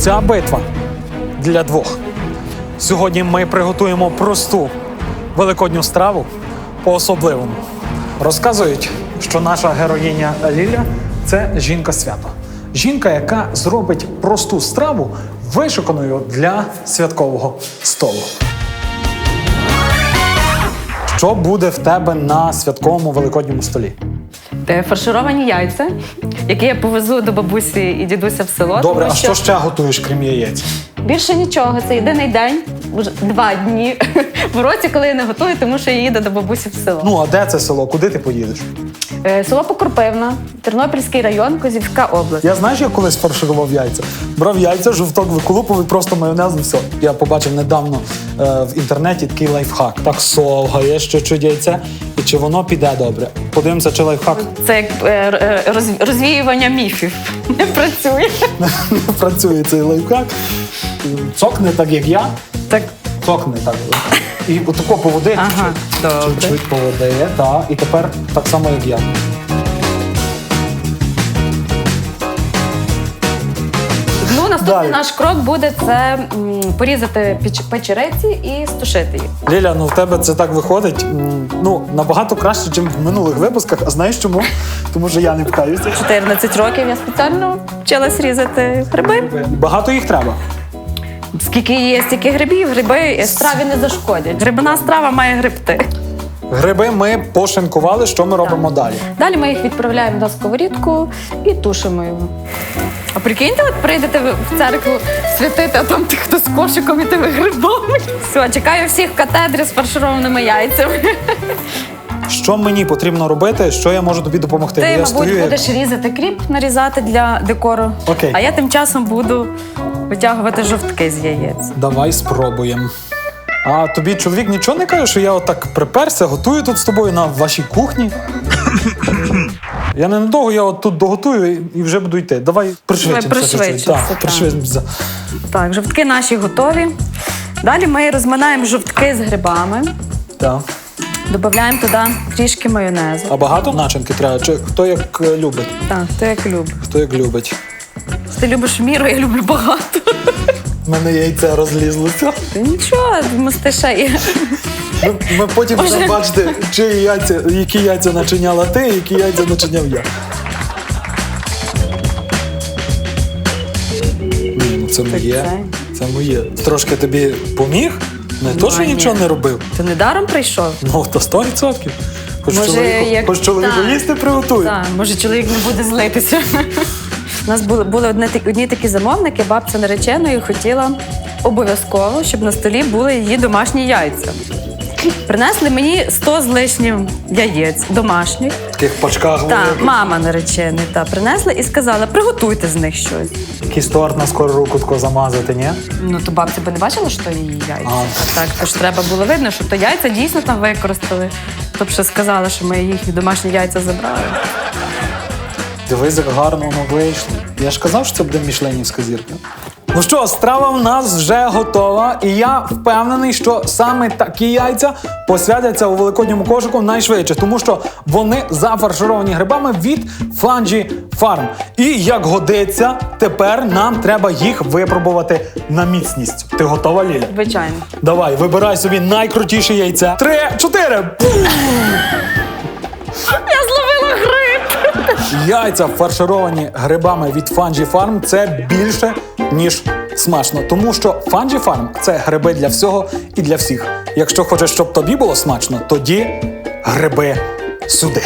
Ця битва для двох. Сьогодні ми приготуємо просту великодню страву по-особливому. Розказують, що наша героїня Ліля це жінка свято. Жінка, яка зробить просту страву вишуканою для святкового столу. Що буде в тебе на святковому великодньому столі? Е, Фаршировані яйця, які я повезу до бабусі і дідуся в село. Добре, тому а що ще готуєш, крім яєць? більше нічого. Це єдиний день, вже два дні в році, коли я не готую, тому що я їду до бабусі в село. Ну а де це село? Куди ти поїдеш? Е, Село Покропивна, Тернопільський район, Козівська область. Я знаєш, я колись фарширував яйця. Брав яйця, жовток виколупував і просто майонез і все. Я побачив недавно е, в інтернеті такий лайфхак. Так совгаєш чуть-чуть яйце, і чи воно піде добре. Подивимося, чи лайфхак Це як е, е, роз- розвіювання міфів. Не працює. не працює цей лайфхак. Цокне так, як я. Так, Цокне так. І отако поводи. Ага, добре. Чуть-чуть поводи, так. І тепер так само, як я. ну наступний Далі. наш крок буде це м, порізати печ- печериці і стушити їх. Ліля, ну в тебе це так виходить. м, Ну, набагато краще, ніж в минулих випусках. А знаєш чому? Тому що я не питаюся. 14 років я спеціально вчилась різати гриби. Багато їх треба. Скільки є стільки грибів, гриби страві не зашкодять. Грибна страва має грибти. Гриби ми пошинкували, що ми робимо далі. Далі ми їх відправляємо на сковорідку і тушимо його. А прикиньте, от прийдете ви в церкву святити, а там ти хто з кошиком і тими грибами. Все, чекаю всіх в катедрі з фаршированими яйцями. Що мені потрібно робити, що я можу тобі допомогти? Ти, я мабуть, стою, як- будеш різати кріп, нарізати для декору. Окей. А я тим часом буду витягувати жовтки з яєць. Давай спробуємо. А тобі чоловік нічого не каже, що я отак приперся, готую тут з тобою на вашій кухні. Я не надовго, я от тут доготую і- вже буду йти. Давай пришвидшимося. Так. Так, жовтки наші готові. Далі ми розминаємо жовтки з грибами, Так. Додаємо туди трішки майонезу. А багато начинки треба? Чи хто як е, любить? Так, хто як любить. Хто як любить? Ти любиш міру, я люблю багато. У мене яйце розлізлося. Та нічого, мости ще є. Ми, ми потім Боже. будемо бачити, чиї яйця, які яйця начиняла ти, які яйця начиняв я. Ну це моє. Це моє. Трошки тобі поміг? Не то, що нічого не робив. Ти недаром прийшов? Ну, то 100%. Хоч Може, чоловіку, як- хоч чоловіку Так. їсти приготує. Так, може чоловік не буде злитися. У нас були, були такі- одні такі замовники, бабця нареченої хотіла обов'язково, щоб на столі були її домашні яйця. Принесли мені 100 з лишнім яєць домашніх. В таких пачках Та великих. мама наречений та принесла і сказала: приготуйте з них щось. Якийсь торт на скору руку тако замазати, ні? Ну то бабця би не бачила, що то її яйця. А. Так, тож треба було видно, що то яйця дійсно там використали. Тобто ще сказала, що ми їхні домашні яйця забрали. Дивись, як гарно воно вийшло. Я ж казав, що це буде мішленівська зірка. Ну що, страва в нас вже готова, і я впевнений, що саме такі яйця посвятяться у великодньому кошику найшвидше, тому що вони зафаршировані грибами від Фанджі Farm. І як годиться, тепер нам треба їх випробувати на міцність. Ти готова, Ліля? Звичайно. Давай, вибирай собі найкрутіше яйця. Три, чотири. Я зловила гриб! Яйця фаршировані грибами від Fungi Farm – це більше, ніж смачно. Тому що Фанджі Фарм – це гриби для всього і для всіх. Якщо хочеш, щоб тобі було смачно, тоді гриби сюди.